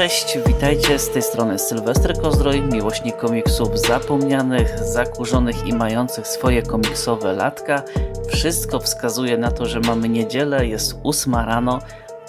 Cześć, witajcie z tej strony Sylwester Kozdroj, miłośnik komiksów zapomnianych, zakurzonych i mających swoje komiksowe latka. Wszystko wskazuje na to, że mamy niedzielę, jest ósma rano,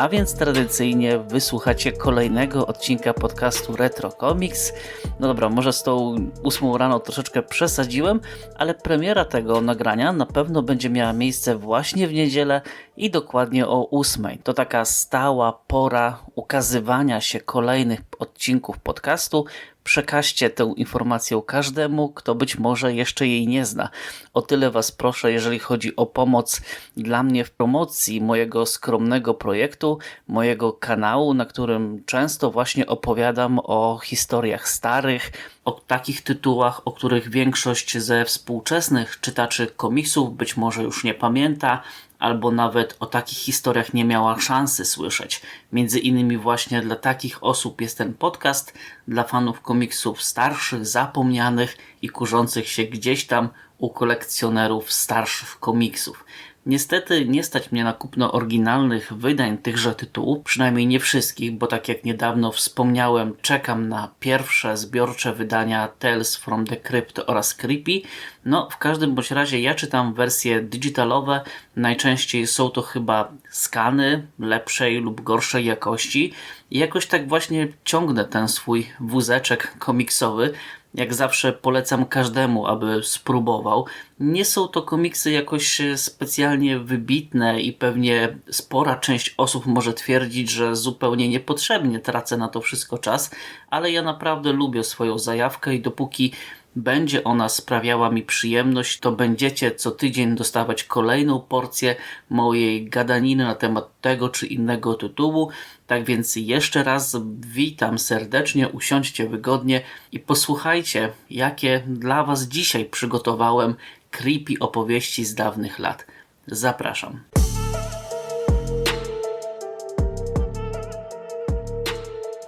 a więc tradycyjnie wysłuchacie kolejnego odcinka podcastu Retro Comics. No dobra, może z tą ósmą rano troszeczkę przesadziłem, ale premiera tego nagrania na pewno będzie miała miejsce właśnie w niedzielę i dokładnie o ósmej. To taka stała pora ukazywania się kolejnych odcinków podcastu, przekażcie tę informację każdemu, kto być może jeszcze jej nie zna. O tyle Was proszę, jeżeli chodzi o pomoc dla mnie w promocji mojego skromnego projektu, mojego kanału, na którym często właśnie opowiadam o historiach starych, o takich tytułach, o których większość ze współczesnych czytaczy komiksów być może już nie pamięta, albo nawet o takich historiach nie miała szansy słyszeć. Między innymi właśnie dla takich osób jest ten podcast, dla fanów komiksów starszych, zapomnianych i kurzących się gdzieś tam u kolekcjonerów starszych komiksów. Niestety nie stać mnie na kupno oryginalnych wydań tychże tytułów, przynajmniej nie wszystkich, bo tak jak niedawno wspomniałem, czekam na pierwsze zbiorcze wydania Tales from the Crypt oraz Creepy. No, w każdym bądź razie ja czytam wersje digitalowe, najczęściej są to chyba skany lepszej lub gorszej jakości. I jakoś tak właśnie ciągnę ten swój wózeczek komiksowy, jak zawsze polecam każdemu, aby spróbował. Nie są to komiksy jakoś specjalnie wybitne i pewnie spora część osób może twierdzić, że zupełnie niepotrzebnie tracę na to wszystko czas, ale ja naprawdę lubię swoją zajawkę i dopóki będzie ona sprawiała mi przyjemność, to będziecie co tydzień dostawać kolejną porcję mojej gadaniny na temat tego czy innego tytułu. Tak więc jeszcze raz witam serdecznie, usiądźcie wygodnie i posłuchajcie, jakie dla Was dzisiaj przygotowałem creepy opowieści z dawnych lat. Zapraszam.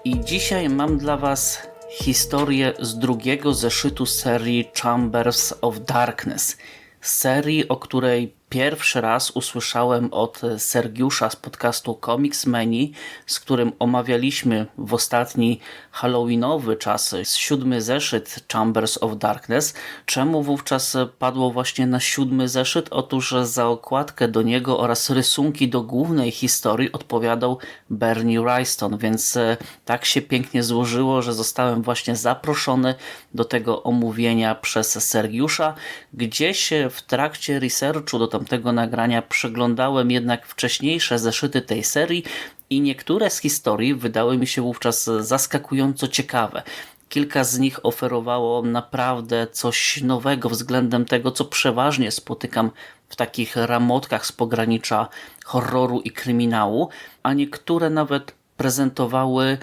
I dzisiaj mam dla Was historię z drugiego zeszytu serii Chambers of Darkness. Serii, o której pierwszy raz usłyszałem od Sergiusza z podcastu Comics Menu, z którym omawialiśmy w ostatni halloweenowy czas siódmy zeszyt Chambers of Darkness. Czemu wówczas padło właśnie na siódmy zeszyt? Otóż za okładkę do niego oraz rysunki do głównej historii odpowiadał Bernie Wrightson, więc e, tak się pięknie złożyło, że zostałem właśnie zaproszony do tego omówienia przez Sergiusza. Gdzieś w trakcie researchu do tam tamtego nagrania przeglądałem jednak wcześniejsze zeszyty tej serii i niektóre z historii wydały mi się wówczas zaskakująco ciekawe. Kilka z nich oferowało naprawdę coś nowego względem tego, co przeważnie spotykam w takich ramotkach z pogranicza horroru i kryminału, a niektóre nawet prezentowały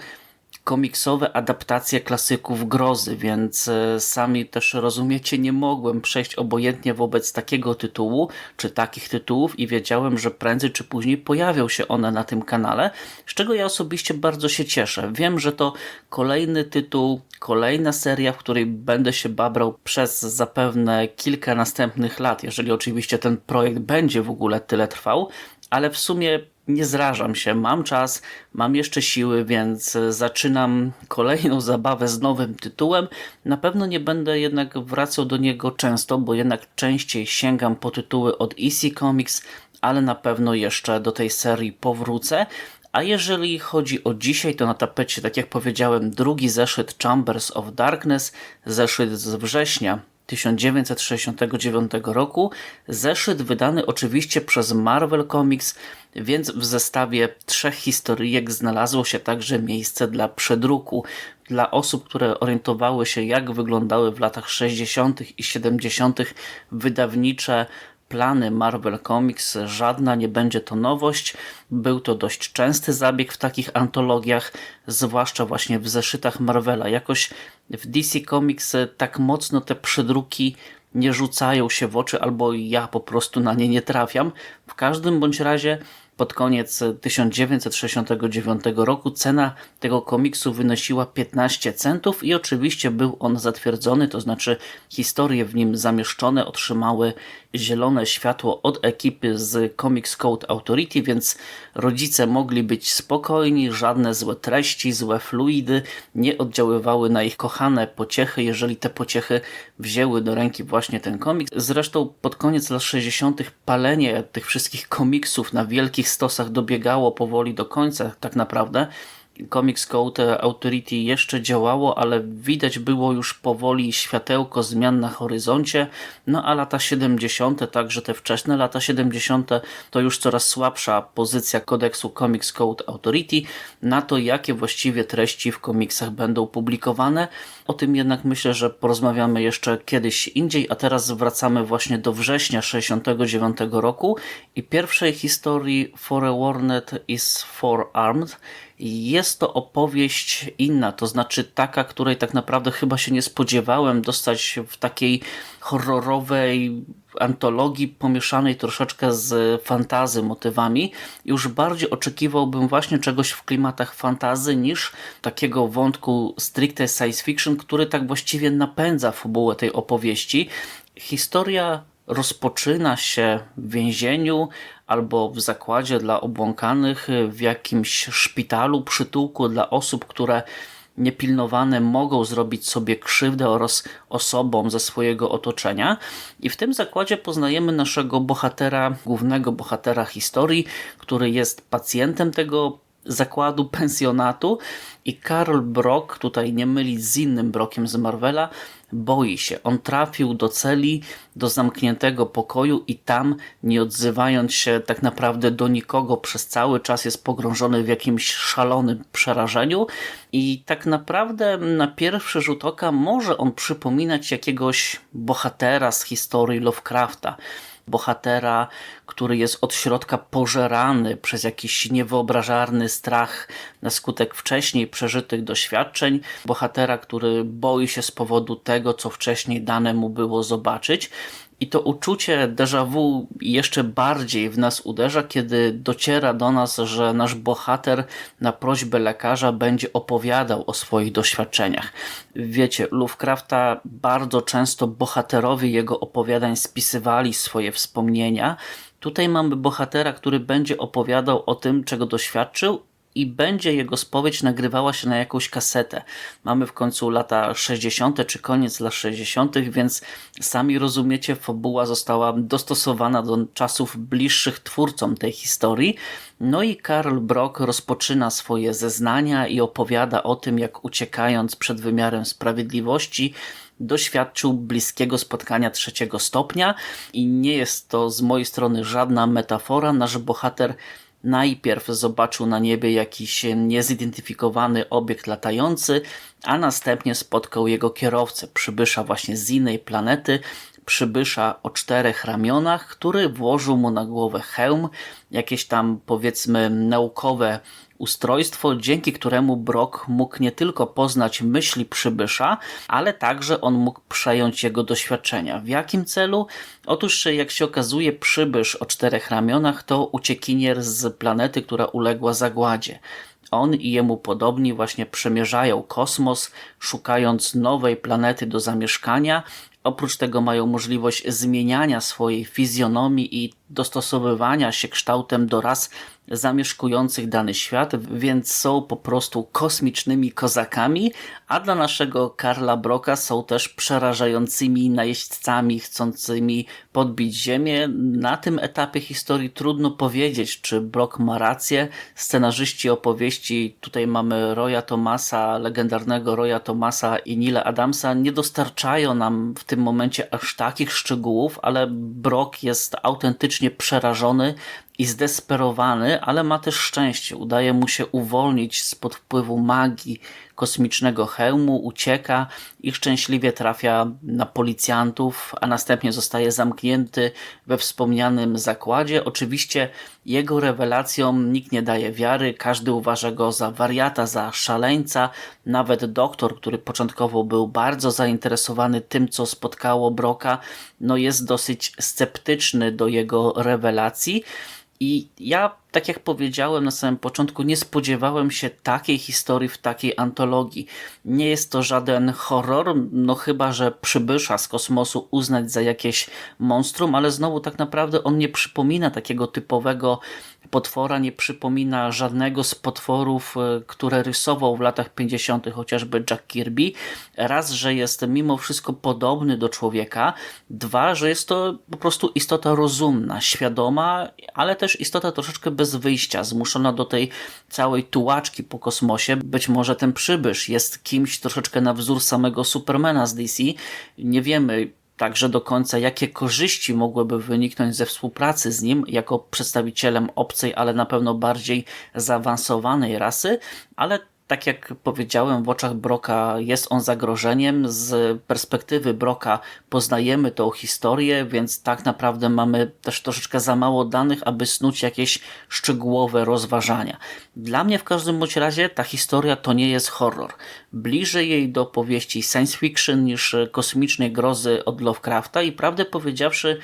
komiksowe adaptacje klasyków grozy, więc e, sami też rozumiecie, nie mogłem przejść obojętnie wobec takiego tytułu, czy takich tytułów i wiedziałem, że prędzej czy później pojawią się one na tym kanale, z czego ja osobiście bardzo się cieszę. Wiem, że to kolejny tytuł, kolejna seria, w której będę się babrał przez zapewne kilka następnych lat, jeżeli oczywiście ten projekt będzie w ogóle tyle trwał, ale w sumie nie zrażam się, mam czas, mam jeszcze siły, więc zaczynam kolejną zabawę z nowym tytułem. Na pewno nie będę jednak wracał do niego często, bo jednak częściej sięgam po tytuły od EC Comics, ale na pewno jeszcze do tej serii powrócę. A jeżeli chodzi o dzisiaj, to na tapecie, tak jak powiedziałem, drugi zeszyt Chambers of Darkness, zeszyt z września 1969 roku. Zeszyt wydany oczywiście przez Marvel Comics, więc w zestawie trzech historyjek znalazło się także miejsce dla przedruku. Dla osób, które orientowały się jak wyglądały w latach 60. i 70. wydawnicze plany Marvel Comics, żadna nie będzie to nowość. Był to dość częsty zabieg w takich antologiach, zwłaszcza właśnie w zeszytach Marvela. Jakoś w DC Comics tak mocno te przedruki nie rzucają się w oczy, albo ja po prostu na nie nie trafiam. W każdym bądź razie pod koniec 1969 roku cena tego komiksu wynosiła 15 centów i oczywiście był on zatwierdzony, to znaczy historie w nim zamieszczone otrzymały zielone światło od ekipy z Comics Code Authority, więc rodzice mogli być spokojni, żadne złe treści, złe fluidy nie oddziaływały na ich kochane pociechy, jeżeli te pociechy wzięły do ręki właśnie ten komiks. Zresztą pod koniec lat 60. palenie tych wszystkich komiksów na wielkich stosach dobiegało powoli do końca tak naprawdę. Comics Code Authority jeszcze działało, ale widać było już powoli światełko zmian na horyzoncie. No a lata 70., także te wczesne lata 70., to już coraz słabsza pozycja kodeksu Comics Code Authority na to, jakie właściwie treści w komiksach będą publikowane. O tym jednak myślę, że porozmawiamy jeszcze kiedyś indziej, a teraz wracamy właśnie do września 69 roku i pierwszej historii Forewarned is Forearmed jest to opowieść inna, to znaczy taka, której tak naprawdę chyba się nie spodziewałem dostać w takiej horrorowej antologii pomieszanej troszeczkę z fantazy motywami. Już bardziej oczekiwałbym właśnie czegoś w klimatach fantazy niż takiego wątku stricte science fiction, który tak właściwie napędza fabułę tej opowieści. Historia rozpoczyna się w więzieniu albo w zakładzie dla obłąkanych, w jakimś szpitalu, przytułku dla osób, które niepilnowane mogą zrobić sobie krzywdę oraz osobom ze swojego otoczenia. I w tym zakładzie poznajemy naszego bohatera, głównego bohatera historii, który jest pacjentem tego zakładu, pensjonatu i Karl Brock, tutaj nie mylić z innym Brockiem z Marvela, boi się. On trafił do celi, do zamkniętego pokoju i tam, nie odzywając się tak naprawdę do nikogo przez cały czas jest pogrążony w jakimś szalonym przerażeniu i tak naprawdę na pierwszy rzut oka może on przypominać jakiegoś bohatera z historii Lovecrafta bohatera, który jest od środka pożerany przez jakiś niewyobrażalny strach na skutek wcześniej przeżytych doświadczeń, bohatera, który boi się z powodu tego, co wcześniej dane mu było zobaczyć. I to uczucie déjà vu jeszcze bardziej w nas uderza, kiedy dociera do nas, że nasz bohater na prośbę lekarza będzie opowiadał o swoich doświadczeniach. Wiecie, Lovecrafta bardzo często bohaterowie jego opowiadań spisywali swoje wspomnienia. Tutaj mamy bohatera, który będzie opowiadał o tym, czego doświadczył i będzie jego spowiedź nagrywała się na jakąś kasetę. Mamy w końcu lata 60. czy koniec lat 60., więc sami rozumiecie, fabuła została dostosowana do czasów bliższych twórcom tej historii. No i Karl Brock rozpoczyna swoje zeznania i opowiada o tym, jak uciekając przed wymiarem sprawiedliwości, doświadczył bliskiego spotkania trzeciego stopnia i nie jest to z mojej strony żadna metafora. Nasz bohater Najpierw zobaczył na niebie jakiś niezidentyfikowany obiekt latający, a następnie spotkał jego kierowcę, przybysza właśnie z innej planety, przybysza o czterech ramionach, który włożył mu na głowę hełm, jakieś tam powiedzmy naukowe ustrojstwo, dzięki któremu Brock mógł nie tylko poznać myśli przybysza, ale także on mógł przejąć jego doświadczenia. W jakim celu? Otóż, jak się okazuje, przybysz o czterech ramionach to uciekinier z planety, która uległa zagładzie. On i jemu podobni właśnie przemierzają kosmos, szukając nowej planety do zamieszkania. Oprócz tego mają możliwość zmieniania swojej fizjonomii i dostosowywania się kształtem do ras zamieszkujących dany świat, więc są po prostu kosmicznymi kozakami, a dla naszego Karla Broka są też przerażającymi najeźdźcami chcącymi podbić ziemię. Na tym etapie historii trudno powiedzieć, czy Brok ma rację. Scenarzyści opowieści, tutaj mamy Roya Thomasa, legendarnego Roya Thomasa i Nila Adamsa, nie dostarczają nam w tym momencie aż takich szczegółów, ale Brok jest autentycznie przerażony i zdesperowany, ale ma też szczęście. Udaje mu się uwolnić spod wpływu magii kosmicznego hełmu, ucieka i szczęśliwie trafia na policjantów, a następnie zostaje zamknięty we wspomnianym zakładzie. Oczywiście jego rewelacjom nikt nie daje wiary, każdy uważa go za wariata, za szaleńca. Nawet doktor, który początkowo był bardzo zainteresowany tym, co spotkało Broka, no jest dosyć sceptyczny do jego rewelacji. I ja tak jak powiedziałem na samym początku, nie spodziewałem się takiej historii w takiej antologii. Nie jest to żaden horror, no chyba, że przybysza z kosmosu uznać za jakieś monstrum, ale znowu tak naprawdę on nie przypomina takiego typowego potwora, nie przypomina żadnego z potworów, e, które rysował w latach 50. chociażby Jack Kirby. Raz, że jest mimo wszystko podobny do człowieka, dwa, że jest to po prostu istota rozumna, świadoma, ale też istota troszeczkę bez wyjścia, zmuszona do tej całej tułaczki po kosmosie. Być może ten przybysz jest kimś troszeczkę na wzór samego Supermana z DC. Nie wiemy, także do końca, jakie korzyści mogłyby wyniknąć ze współpracy z nim jako przedstawicielem obcej, ale na pewno bardziej zaawansowanej rasy, ale tak jak powiedziałem, w oczach Broka jest on zagrożeniem. Z perspektywy Broka poznajemy tą historię, więc tak naprawdę mamy też troszeczkę za mało danych, aby snuć jakieś szczegółowe rozważania. Dla mnie w każdym bądź razie ta historia to nie jest horror. Bliżej jej do powieści science fiction niż kosmicznej grozy od Lovecrafta i prawdę powiedziawszy,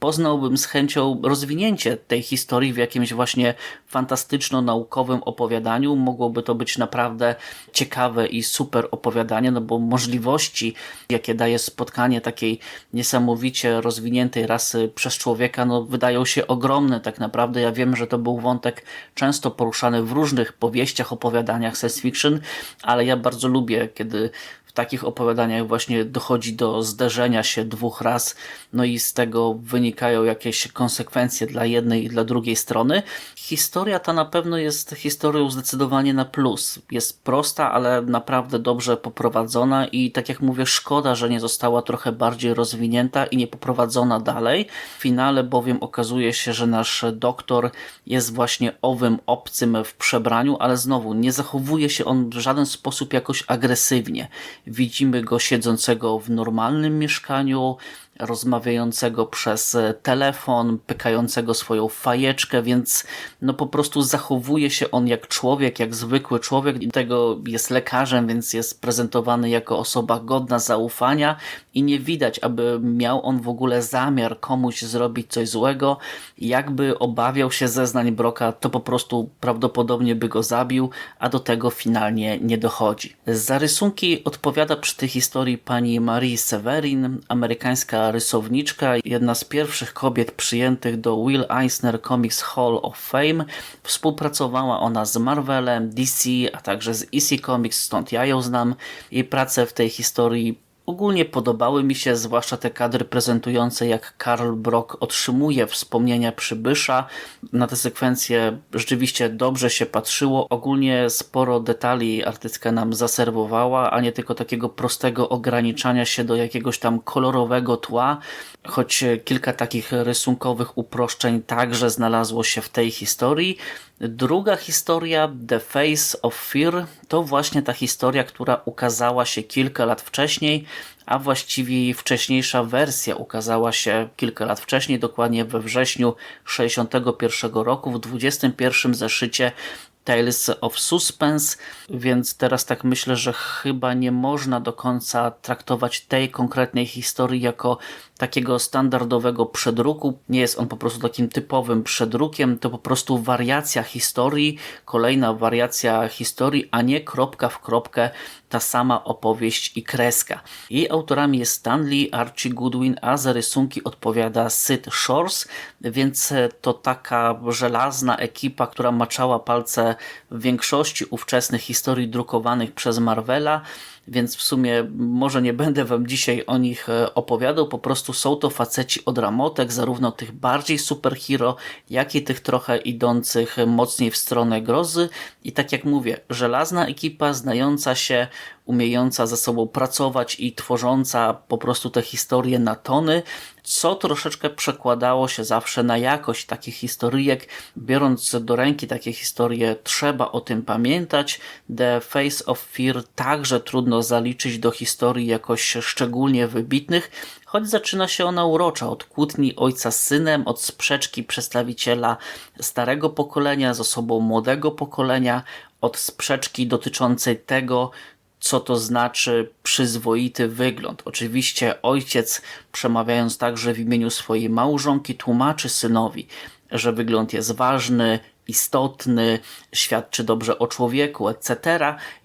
poznałbym z chęcią rozwinięcie tej historii w jakimś właśnie fantastyczno-naukowym opowiadaniu. Mogłoby to być naprawdę ciekawe i super opowiadanie, no bo możliwości, jakie daje spotkanie takiej niesamowicie rozwiniętej rasy przez człowieka, no wydają się ogromne tak naprawdę. Ja wiem, że to był wątek często poruszany w różnych powieściach, opowiadaniach science fiction, ale ja bardzo lubię, kiedy w takich opowiadaniach właśnie dochodzi do zderzenia się dwóch raz, no i z tego wynikają jakieś konsekwencje dla jednej i dla drugiej strony. Historia ta na pewno jest historią zdecydowanie na plus. Jest prosta, ale naprawdę dobrze poprowadzona i tak jak mówię, szkoda, że nie została trochę bardziej rozwinięta i nie poprowadzona dalej. W finale bowiem okazuje się, że nasz doktor jest właśnie owym obcym w przebraniu, ale znowu nie zachowuje się on w żaden sposób jakoś agresywnie. Widzimy go siedzącego w normalnym mieszkaniu, rozmawiającego przez telefon, pykającego swoją fajeczkę, więc no po prostu zachowuje się on jak człowiek, jak zwykły człowiek i tego jest lekarzem, więc jest prezentowany jako osoba godna zaufania i nie widać, aby miał on w ogóle zamiar komuś zrobić coś złego. Jakby obawiał się zeznań Broka, to po prostu prawdopodobnie by go zabił, a do tego finalnie nie dochodzi. Za rysunki odpowiada przy tej historii pani Marie Severin, amerykańska rysowniczka, jedna z pierwszych kobiet przyjętych do Will Eisner Comics Hall of Fame. Współpracowała ona z Marvelem, DC, a także z EC Comics, stąd ja ją znam. Jej prace w tej historii Ogólnie podobały mi się, zwłaszcza te kadry prezentujące jak Karl Brock otrzymuje wspomnienia przybysza. Na te sekwencje rzeczywiście dobrze się patrzyło. Ogólnie sporo detali artystka nam zaserwowała, a nie tylko takiego prostego ograniczania się do jakiegoś tam kolorowego tła, choć kilka takich rysunkowych uproszczeń także znalazło się w tej historii. Druga historia, The Face of Fear, to właśnie ta historia, która ukazała się kilka lat wcześniej, a właściwie wcześniejsza wersja ukazała się kilka lat wcześniej, dokładnie we wrześniu 1961 roku, w 21 zeszycie Tales of Suspense, więc teraz tak myślę, że chyba nie można do końca traktować tej konkretnej historii jako takiego standardowego przedruku. Nie jest on po prostu takim typowym przedrukiem, to po prostu wariacja historii, kolejna wariacja historii, a nie kropka w kropkę ta sama opowieść i kreska. Jej autorami jest Stanley, Archie Goodwin, a za rysunki odpowiada Sid Shores, więc to taka żelazna ekipa, która maczała palce w większości ówczesnych historii drukowanych przez Marvela, więc w sumie może nie będę wam dzisiaj o nich e, opowiadał, po prostu są to faceci od ramotek, zarówno tych bardziej superhero, jak i tych trochę idących mocniej w stronę grozy. I tak jak mówię, żelazna ekipa znająca się, umiejąca ze sobą pracować i tworząca po prostu te historie na tony, co troszeczkę przekładało się zawsze na jakość takich historyjek. Biorąc do ręki takie historie, trzeba o tym pamiętać. The Face of Fear także trudno zaliczyć do historii jakoś szczególnie wybitnych, choć zaczyna się ona urocza od kłótni ojca z synem, od sprzeczki przedstawiciela starego pokolenia z osobą młodego pokolenia, od sprzeczki dotyczącej tego, co to znaczy przyzwoity wygląd. Oczywiście ojciec, przemawiając także w imieniu swojej małżonki, tłumaczy synowi, że wygląd jest ważny, istotny, świadczy dobrze o człowieku, etc.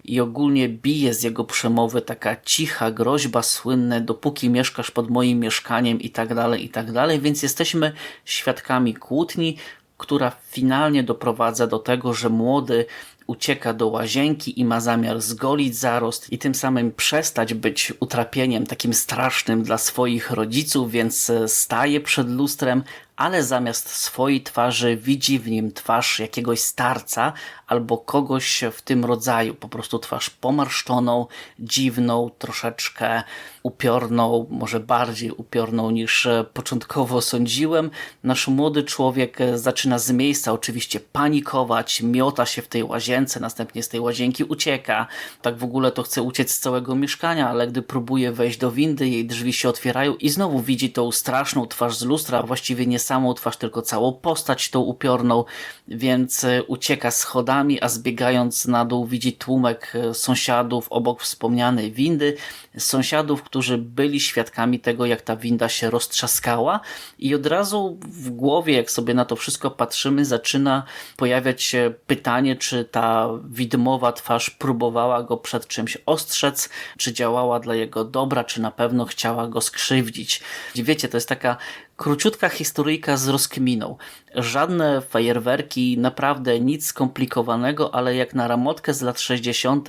I ogólnie bije z jego przemowy taka cicha groźba, słynne, dopóki mieszkasz pod moim mieszkaniem i tak dalej, i tak dalej. Więc jesteśmy świadkami kłótni, która finalnie doprowadza do tego, że młody ucieka do łazienki i ma zamiar zgolić zarost i tym samym przestać być utrapieniem takim strasznym dla swoich rodziców, więc staje przed lustrem, ale zamiast swojej twarzy widzi w nim twarz jakiegoś starca albo kogoś w tym rodzaju, po prostu twarz pomarszczoną, dziwną, troszeczkę upiorną, może bardziej upiorną niż początkowo sądziłem. Nasz młody człowiek zaczyna z miejsca oczywiście panikować, miota się w tej łazience, następnie z tej łazienki ucieka. Tak w ogóle to chce uciec z całego mieszkania, ale gdy próbuje wejść do windy, jej drzwi się otwierają i znowu widzi tą straszną twarz z lustra, właściwie nie samą twarz, tylko całą postać tą upiorną, więc ucieka schodami, a zbiegając na dół widzi tłumek e, sąsiadów obok wspomnianej windy, sąsiadów, którzy byli świadkami tego, jak ta winda się roztrzaskała i od razu w głowie, jak sobie na to wszystko patrzymy, zaczyna pojawiać się pytanie, czy ta widmowa twarz próbowała go przed czymś ostrzec, czy działała dla jego dobra, czy na pewno chciała go skrzywdzić. Wiecie, to jest taka Króciutka historyjka z rozkminą. Żadne fajerwerki, naprawdę nic skomplikowanego, ale jak na ramotkę z lat 60.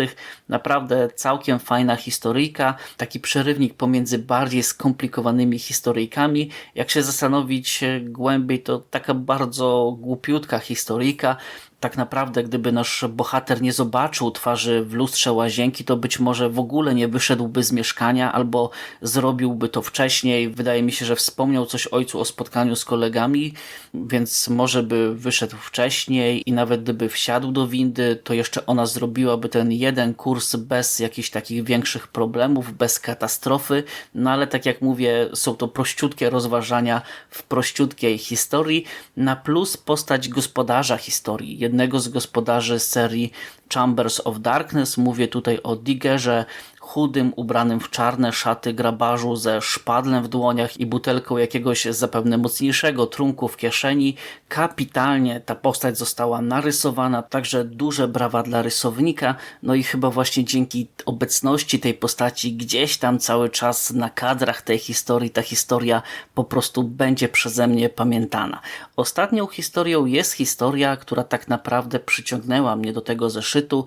naprawdę całkiem fajna historyjka. Taki przerywnik pomiędzy bardziej skomplikowanymi historyjkami. Jak się zastanowić głębiej, to taka bardzo głupiutka historyjka tak naprawdę gdyby nasz bohater nie zobaczył twarzy w lustrze łazienki, to być może w ogóle nie wyszedłby z mieszkania albo zrobiłby to wcześniej. Wydaje mi się, że wspomniał coś ojcu o spotkaniu z kolegami, więc może by wyszedł wcześniej i nawet gdyby wsiadł do windy, to jeszcze ona zrobiłaby ten jeden kurs bez jakichś takich większych problemów, bez katastrofy. No ale tak jak mówię, są to prościutkie rozważania w prościutkiej historii. Na plus postać gospodarza historii jednego z gospodarzy serii Chambers of Darkness. Mówię tutaj o Diggerze, chudym, ubranym w czarne szaty grabarzu ze szpadlem w dłoniach i butelką jakiegoś zapewne mocniejszego trunku w kieszeni. Kapitalnie ta postać została narysowana, także duże brawa dla rysownika. No i chyba właśnie dzięki obecności tej postaci gdzieś tam cały czas na kadrach tej historii ta historia po prostu będzie przeze mnie pamiętana. Ostatnią historią jest historia, która tak naprawdę przyciągnęła mnie do tego zeszytu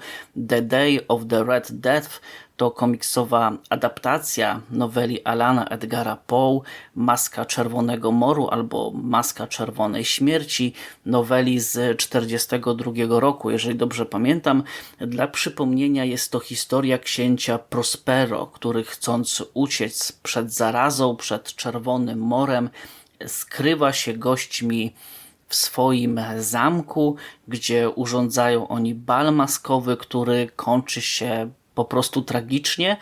The Day of the Red Death to komiksowa adaptacja noweli Alana Edgara Poe Maska Czerwonego Moru albo Maska Czerwonej Śmierci, noweli z 1942 roku, jeżeli dobrze pamiętam. Dla przypomnienia jest to historia księcia Prospero, który chcąc uciec przed zarazą, przed Czerwonym Morem, skrywa się gośćmi w swoim zamku, gdzie urządzają oni bal maskowy, który kończy się po prostu tragicznie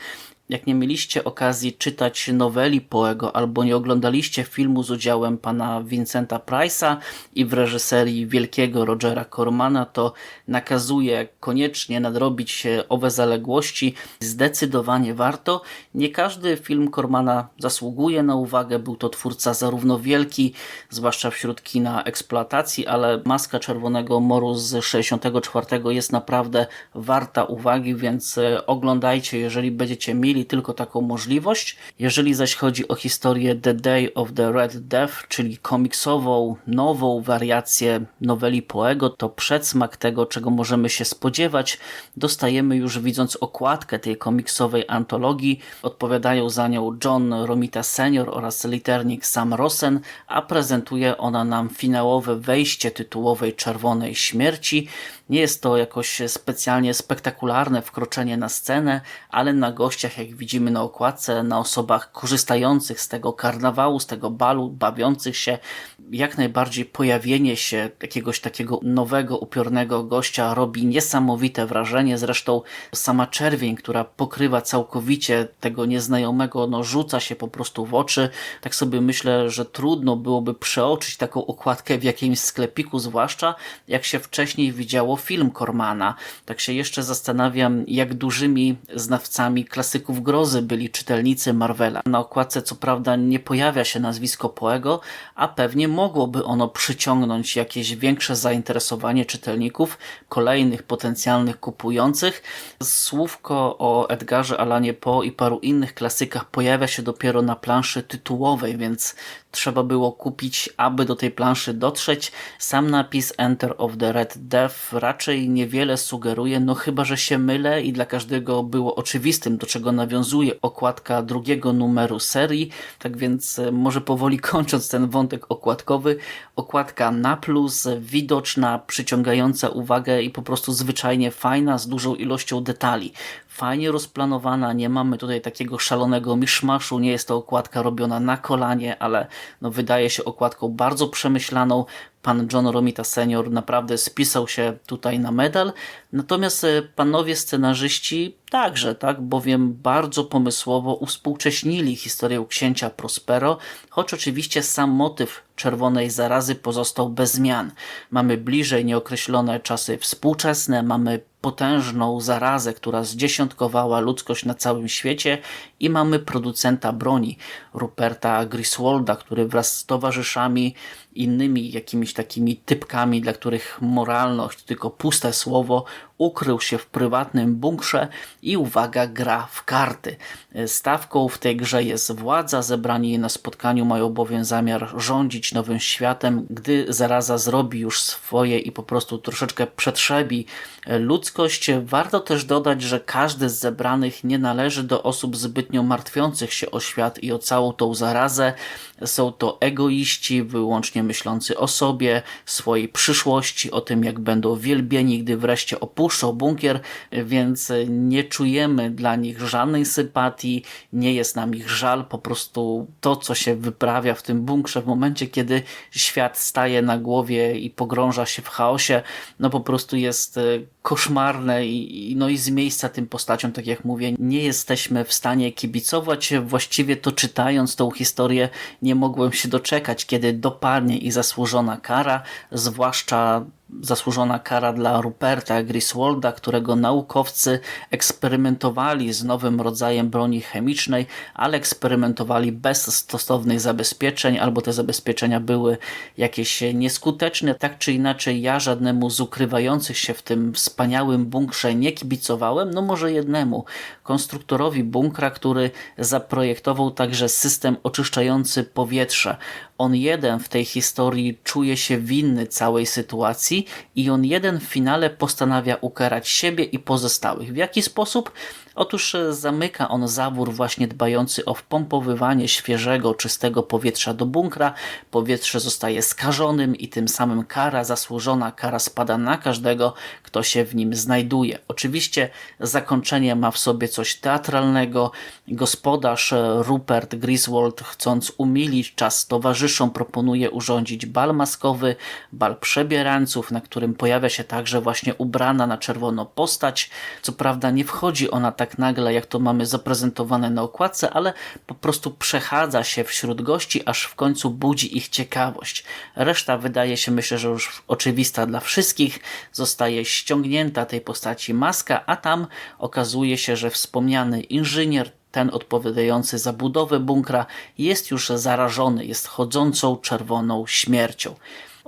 jak nie mieliście okazji czytać noweli Poego albo nie oglądaliście filmu z udziałem pana Vincenta Price'a i w reżyserii wielkiego Rogera Cormana, to nakazuję koniecznie nadrobić owe zaległości. Zdecydowanie warto. Nie każdy film Cormana zasługuje na uwagę. Był to twórca zarówno wielki, zwłaszcza wśród kina eksploatacji, ale Maska Czerwonego Moru z 64 jest naprawdę warta uwagi, więc oglądajcie, jeżeli będziecie mieli mieli tylko taką możliwość. Jeżeli zaś chodzi o historię The Day of the Red Death, czyli komiksową, nową wariację noweli Poego, to przedsmak tego, czego możemy się spodziewać, dostajemy już widząc okładkę tej komiksowej antologii. Odpowiadają za nią John Romita Senior oraz liternik Sam Rosen, a prezentuje ona nam finałowe wejście tytułowej Czerwonej Śmierci. Nie jest to jakoś specjalnie spektakularne wkroczenie na scenę, ale na gościach, jak widzimy na okładce, na osobach korzystających z tego karnawału, z tego balu, bawiących się, jak najbardziej pojawienie się jakiegoś takiego nowego, upiornego gościa robi niesamowite wrażenie. Zresztą sama czerwień, która pokrywa całkowicie tego nieznajomego, no rzuca się po prostu w oczy. Tak sobie myślę, że trudno byłoby przeoczyć taką okładkę w jakimś sklepiku, zwłaszcza jak się wcześniej widziało film Kormana. Tak się jeszcze zastanawiam, jak dużymi znawcami klasyków Grozy byli czytelnicy Marvela. Na okładce co prawda nie pojawia się nazwisko Poego, a pewnie mogłoby ono przyciągnąć jakieś większe zainteresowanie czytelników, kolejnych potencjalnych kupujących. Słówko o Edgarze Alanie Poe i paru innych klasykach pojawia się dopiero na planszy tytułowej, więc trzeba było kupić, aby do tej planszy dotrzeć. Sam napis Enter of the Red Death raczej niewiele sugeruje, no chyba, że się mylę i dla każdego było oczywistym, do czego nawiązuje okładka drugiego numeru serii. Tak więc e, może powoli kończąc ten wątek okładkowy, okładka na plus, widoczna, przyciągająca uwagę i po prostu zwyczajnie fajna, z dużą ilością detali fajnie rozplanowana, nie mamy tutaj takiego szalonego miszmaszu, nie jest to okładka robiona na kolanie, ale no wydaje się okładką bardzo przemyślaną, pan John Romita senior naprawdę spisał się tutaj na medal, natomiast e, panowie scenarzyści także, tak, bowiem bardzo pomysłowo uspółcześnili historię księcia Prospero, choć oczywiście sam motyw czerwonej zarazy pozostał bez zmian. Mamy bliżej nieokreślone czasy współczesne, mamy potężną zarazę, która zdziesiątkowała ludzkość na całym świecie i mamy producenta broni, Ruperta Griswolda, który wraz z towarzyszami innymi jakimiś takimi typkami, dla których moralność tylko puste słowo, ukrył się w prywatnym bunkrze i uwaga, gra w karty. Stawką w tej grze jest władza, zebrani na spotkaniu mają bowiem zamiar rządzić nowym światem, gdy zaraza zrobi już swoje i po prostu troszeczkę przetrzebi ludzkość. Warto też dodać, że każdy z zebranych nie należy do osób zbytnio martwiących się o świat i o całą tą zarazę. Są to egoiści, wyłącznie myślący o sobie, swojej przyszłości, o tym jak będą wielbieni, gdy wreszcie opuszczą bunkier, więc nie czujemy dla nich żadnej sympatii, nie jest nam ich żal, po prostu to, co się wyprawia w tym bunkrze w momencie, kiedy świat staje na głowie i pogrąża się w chaosie, no po prostu jest e, koszmarne i, no i z miejsca tym postaciom, tak jak mówię, nie jesteśmy w stanie kibicować. Właściwie to czytając tą historię nie mogłem się doczekać, kiedy dopadnie i zasłużona kara, zwłaszcza zasłużona kara dla Ruperta Griswolda, którego naukowcy eksperymentowali z nowym rodzajem broni chemicznej, ale eksperymentowali bez stosownych zabezpieczeń, albo te zabezpieczenia były jakieś nieskuteczne. Tak czy inaczej, ja żadnemu z ukrywających się w tym wspaniałym bunkrze nie kibicowałem, no może jednemu, konstruktorowi bunkra, który zaprojektował także system oczyszczający powietrze. On jeden w tej historii czuje się winny całej sytuacji i on jeden w finale postanawia ukarać siebie i pozostałych. W jaki sposób? Otóż e, zamyka on zawór właśnie dbający o wpompowywanie świeżego, czystego powietrza do bunkra. Powietrze zostaje skażonym i tym samym kara, zasłużona kara spada na każdego, kto się w nim znajduje. Oczywiście zakończenie ma w sobie coś teatralnego. Gospodarz e, Rupert Griswold chcąc umilić czas towarzyszom proponuje urządzić bal maskowy, bal przebierańców, na którym pojawia się także właśnie ubrana na czerwono postać. Co prawda nie wchodzi ona tak tak nagle, jak to mamy zaprezentowane na okładce, ale po prostu przechadza się wśród gości, aż w końcu budzi ich ciekawość. Reszta wydaje się, myślę, że już oczywista dla wszystkich. Zostaje ściągnięta tej postaci maska, a tam okazuje się, że wspomniany inżynier ten odpowiadający za budowę bunkra jest już zarażony, jest chodzącą czerwoną śmiercią.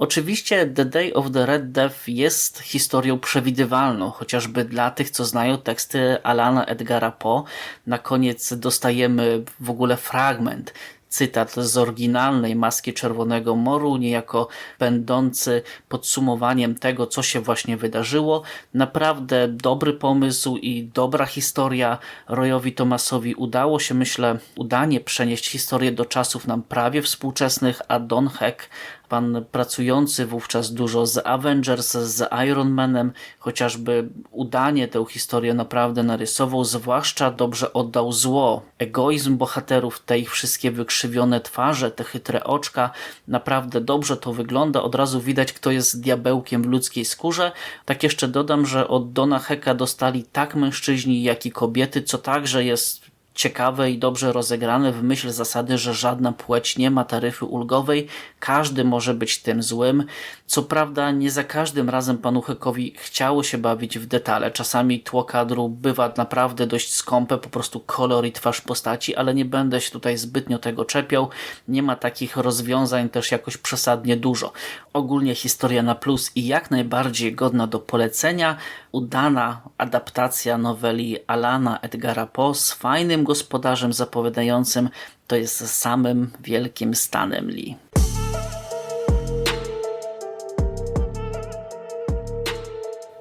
Oczywiście The Day of the Red Death jest historią przewidywalną, chociażby dla tych, co znają teksty Alana Edgara Poe. Na koniec dostajemy w ogóle fragment cytat z oryginalnej Maski Czerwonego Moru, niejako będący podsumowaniem tego, co się właśnie wydarzyło. Naprawdę dobry pomysł i dobra historia. Royowi Thomasowi udało się, myślę, udanie przenieść historię do czasów nam prawie współczesnych, a Don Heck pan pracujący wówczas dużo z Avengers, z Iron Manem, chociażby udanie tę historię naprawdę narysował, zwłaszcza dobrze oddał zło. Egoizm bohaterów, te ich wszystkie wykrzywione twarze, te chytre oczka, naprawdę dobrze to wygląda, od razu widać kto jest diabełkiem w ludzkiej skórze. Tak jeszcze dodam, że od Dona Heka dostali tak mężczyźni jak i kobiety, co także jest ciekawe i dobrze rozegrane w myśl zasady, że żadna płeć nie ma taryfy ulgowej, każdy może być tym złym. Co prawda nie za każdym razem panu Hekowi chciało się bawić w detale. Czasami tło kadru bywa naprawdę dość skąpe, po prostu kolor i twarz postaci, ale nie będę się tutaj zbytnio tego czepiał. Nie ma takich rozwiązań też jakoś przesadnie dużo. Ogólnie historia na plus i jak najbardziej godna do polecenia. Udana adaptacja noweli Alana Edgara Poe z fajnym gospodarzem zapowiadającym to jest samym wielkim Stanem Lee.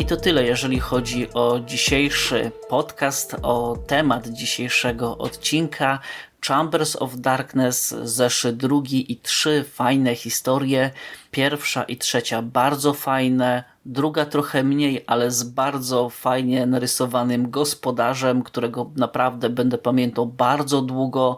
To tyle, jeżeli chodzi o dzisiejszy podcast, o temat dzisiejszego odcinka. Chambers of Darkness, zeszyt drugi i trzy fajne historie. Pierwsza i trzecia bardzo fajne, druga trochę mniej, ale z bardzo fajnie narysowanym gospodarzem, którego naprawdę będę pamiętał bardzo długo.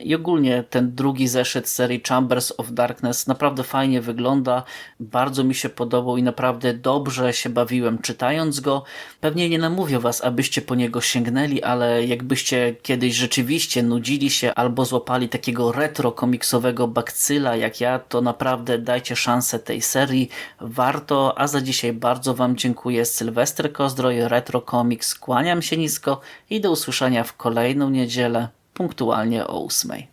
I ogólnie ten drugi zeszyt serii Chambers of Darkness naprawdę fajnie wygląda, bardzo mi się podobał i naprawdę dobrze się bawiłem czytając go. Pewnie nie namówię was, abyście po niego sięgnęli, ale jakbyście kiedyś rzeczywiście nudzili się albo złapali takiego retro komiksowego bakcyla jak ja, to naprawdę dajcie szansę tej serii. Warto, a za dzisiaj bardzo wam dziękuję. Sylwester Kozdroj, Retro Comics, kłaniam się nisko i do usłyszenia w kolejną niedzielę punktualnie o ósmej.